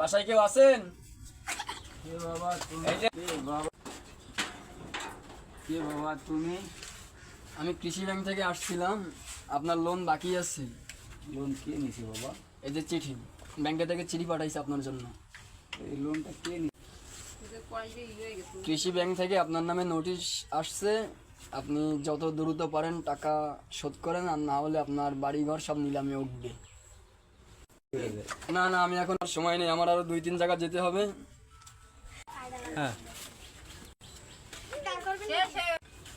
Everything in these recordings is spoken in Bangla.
বাসায় কেউ আছেন? কে বাবা তুমি? কে বাবা? তুমি? আমি কৃষি ব্যাংক থেকে আসছিলাম। আপনার লোন বাকি আছে। লোন কে নিছি বাবা? এই যে চিঠি। ব্যাংকে থেকে চিঠি পাঠাইছে আপনার জন্য। এই লোনটা কে কৃষি ব্যাংক থেকে আপনার নামে নোটিশ আসছে। আপনি যত দ্রুত পারেন টাকা শোধ করেন আর না হলে আপনার বাড়িঘর সব নিলামে উঠবে। না না, আমি এখন আর সময় নেই। আমার আরও দুই তিন জায়গা যেতে হবে। হ্যাঁ।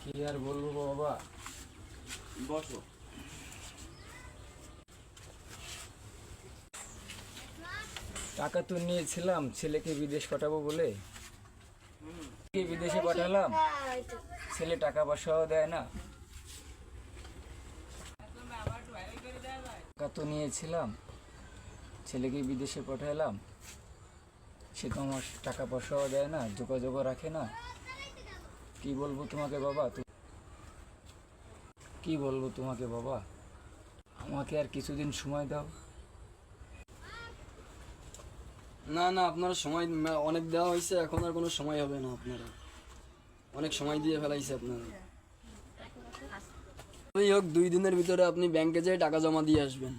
কি আর বলব বাবা? বসো। টাকা তো নিয়েছিলাম, ছেলেকে বিদেশ পাঠাবো বলে। বিদেশে পাঠালাম? ছেলে টাকা পয়সাও দেয় না। টাকা তো নিয়েছিলাম। ছেলেকে বিদেশে পাঠাইলাম, সে তো আমার টাকা পয়সাও দেয় না, যোগাযোগও রাখে না। কি বলব তোমাকে বাবা? কি বলব তোমাকে বাবা? আমাকে আর কিছুদিন সময় দাও। না না, আপনার সময় অনেক দেওয়া হয়েছে, এখন আর কোনো সময় হবে না আপনারা। অনেক সময় দিয়ে ফেলাইছে আপনারা। হোক, দুই দিনের ভিতরে আপনি ব্যাংকে যেয়ে টাকা জমা দিয়ে আসবেন।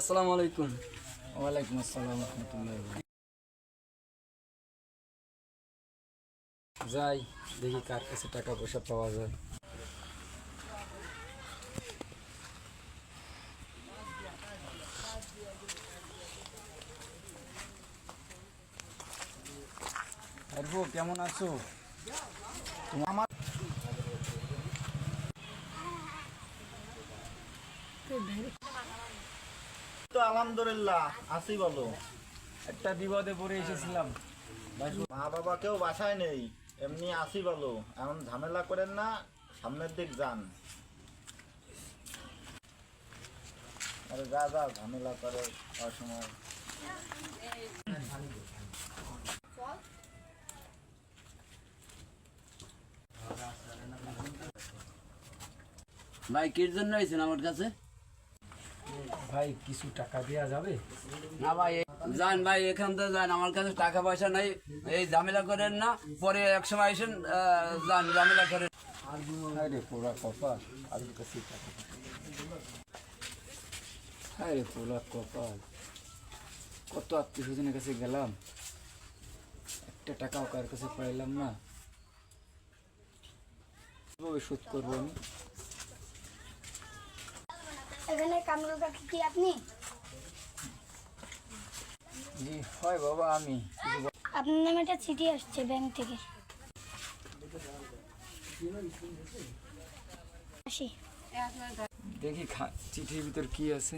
আসসালামু আলাইকুম। ওয়ালাইকুম আসসালাম রহমতুল্লাহ যাই দেখি কার কাছে টাকা পয়সা পাওয়া যায়। কেমন আছো? তুমি আমার তো আলহামদুলিল্লাহ। আসি বলো। একটা বিপদে পড়ে এসেছিলাম। মা বাবা কেউ বাসায় নেই। এমনি আসি বলো। এমন ঝামেলা করেন না সামনের দিক যান। আরে যা যা ঝামেলা করে অসময়। ভাই কির জন্য আইছেন আমার কাছে? ভাই কিছু টাকা দেওয়া যাবে? না ভাই যান ভাই এখান থেকে যান আমার কাছে টাকা পয়সা নাই। এই ঝামেলা করেন না পরে এক সময় আইসেন আহ, যান ঝামেলা করেন। হায় রে পোড়া কপাল আলুর কাছে টাকা হায় রে পোড়া কপাল কত আত্মীয় স্বজনের কাছে গেলাম। একটা টাকাও কার কাছে পাইলাম না। কীভাবে শোধ করব আমি? এখানে কামরুল কাকি কি আপনি? জি হয় বাবা আমি। আপনার নামে একটা চিঠি আসছে ব্যাংক থেকে। আসি। দেখি চিঠির ভিতর কি আছে।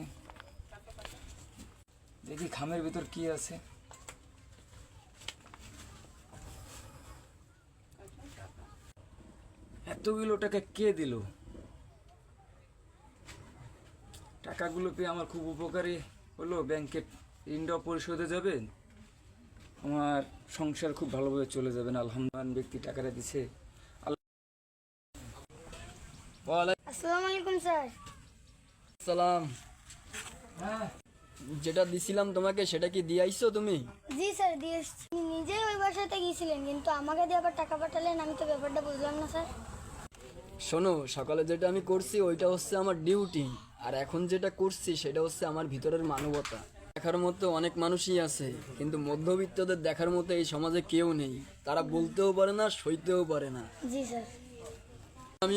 দেখি খামের ভিতর কি আছে। এতগুলো টাকা কে দিল? টাকাগুলো পেয়ে আমার খুব উপকারী হলো। ব্যাংকে ঋণটাও পরিশোধে যাবে। আমার সংসার খুব ভালোভাবে চলে যাবেন আলহামদুলিল্লাহ ব্যক্তি টাকাটা দিছে। আসসালামু আলাইকুম স্যার। সালাম হ্যাঁ যেটা দিছিলাম তোমাকে সেটা কি দিয়ে আইছো তুমি? জি স্যার দিয়ে নিজেই ওই বাসাতে গিয়েছিলেন কিন্তু আমাকে দিয়ে আবার টাকা পাঠালেন। আমি তো ব্যাপারটা বুঝলাম না স্যার। শোনো সকালে যেটা আমি করছি ওইটা হচ্ছে আমার ডিউটি আর এখন যেটা করছি সেটা হচ্ছে আমার ভিতরের মানবতা। দেখার মতো অনেক মানুষই আছে কিন্তু মধ্যবিত্তদের দেখার মতো এই সমাজে কেউ নেই। তারা বলতেও পারে না সইতেও পারে না। জি স্যার। আমি